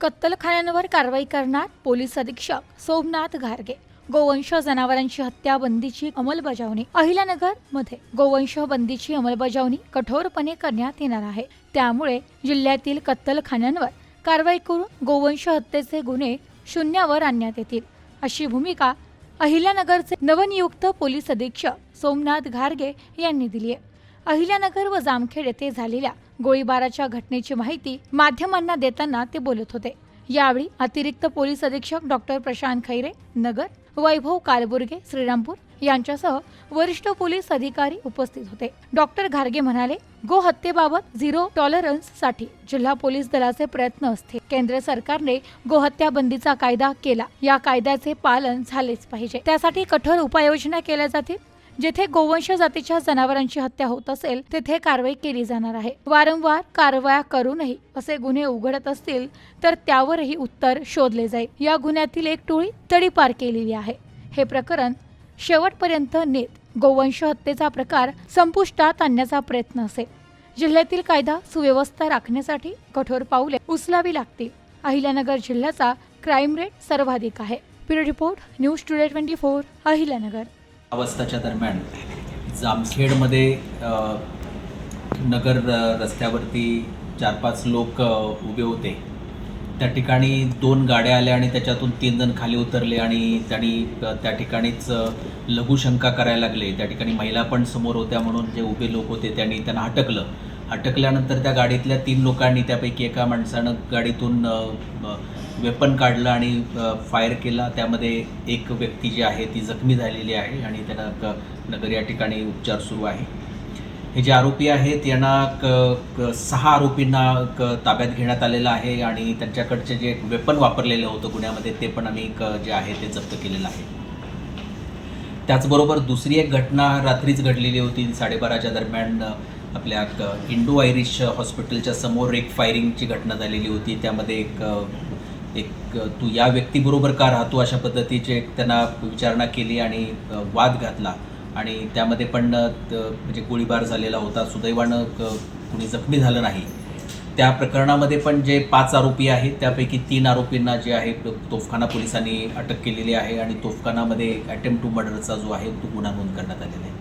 कत्तलखान्यांवर कारवाई करणार पोलीस अधीक्षक सोमनाथ घारगे. गोवंश जनावरांची हत्या बंदीची अंमलबजावणी अहिल्यानगरमध्ये गोवंश बंदीची अंमलबजावणी कठोरपणे करण्यात येणार आहे. त्यामुळे जिल्ह्यातील कत्तलखान्यांवर कारवाई करून गोवंश हत्येचे गुन्हे शून्यावर आणण्यात येतील. अशी भूमिका अहिल्यानगरचे नवनियुक्त पोलीस अधीक्षक सोमनाथ घारगे यांनी दिली आहे. अहिल्यानगर व जामखेड येथे झालेल्या गोळीबाराच्या घटनेची माहिती माध्यमांना देताना ते बोलत होते. यावेळी अतिरिक्त पोलीस अधीक्षक डॉक्टर प्रशांत खैरे नगर वैभव कालबुर्गे श्रीरामपूर यांच्यासह वरिष्ठ पोलीस अधिकारी उपस्थित होते. डॉक्टर घारगे म्हणाले गो हत्येबाबत झिरो टॉलरन्ससाठी जिल्हा पोलीस दलाचे प्रयत्न असते केंद्र सरकारने गोहत्या बंदीचा कायदा केला. या कायद्याचे पालन झालेच पाहिजे. त्यासाठी कठोर उपाययोजना केल्या जातील. जेथे गोवंश जातीच्या जनावरांची हत्या होत असेल तेथे कारवाई केली जाणार आहे. वारंवार कारवाया करूनही असे गुन्हे उघडत असतील तर त्यावरही उत्तर शोधले जाईल. या गुन्ह्यातील एक टोळी तडीपार केलेली आहे. हे प्रकरण शेवटपर्यंत नेत गोवंश हत्येचा प्रकार संपुष्टात आणण्याचा प्रयत्न असेल. जिल्ह्यातील कायदा सुव्यवस्था राखण्यासाठी कठोर पावले उचलावी लागतील. अहिल्यानगर जिल्ह्याचा क्राईम रेट सर्वाधिक आहे. Bureau report news today twenty four Ahilyanagar. अवस्थाच्या दरम्यान जामखेडमध्ये नगर रस्त्यावरती चार पाच लोक उभे होते. त्या ठिकाणी दोन गाड्या आल्या आणि त्याच्यातून तीन जण खाली उतरले आणि त्यांनी त्या ठिकाणीच लघुशंका करायला लागले. त्या ठिकाणी महिला पण समोर होत्या म्हणून जे उभे लोक होते त्यांनी त्यांना हटकलं अटकल्यानंतर त्या गाडीतल्या तीन लोकांनी त्यापैकी एका माणसानं गाडीतून वेपन काढलं आणि फायर केला. त्यामध्ये एक व्यक्ती जी आहे ती जखमी झालेली आहे आणि त्यांना क- नगर या ठिकाणी उपचार सुरू आहे. हे जे आरोपी आहेत यांना क क- सहा आरोपींना क ताब्यात घेण्यात आलेलं आहे आणि त्यांच्याकडचे जे वेपन वापरलेलं होतं गुन्ह्यामध्ये ते पण आम्ही क जे आहे ते जप्त केलेलं आहे. त्याचबरोबर दुसरी एक घटना रात्रीच घडलेली होती साडेबाराच्या दरम्यान आपल्या क- इंडो आयरिश हॉस्पिटलच्या समोर एक फायरिंगची घटना झालेली होती. त्यामध्ये एक एक तू या व्यक्तीबरोबर का राहतो अशा पद्धतीचे त्यांना विचारणा केली आणि वाद घातला. आणि त्यामध्ये पण म्हणजे गोळीबार झालेला होता. सुदैवानं कुणी जखमी झालं नाही. त्या प्रकरणामध्ये पण जे पाच आरोपी आहेत त्यापैकी तीन आरोपींना जे आहे तोफखाना पोलिसांनी अटक केलेली आहे आणि तोफखानामध्ये अटेम्प्ट टू मर्डरचा जो आहे तो गुन्हा नोंद करण्यात आलेला आहे.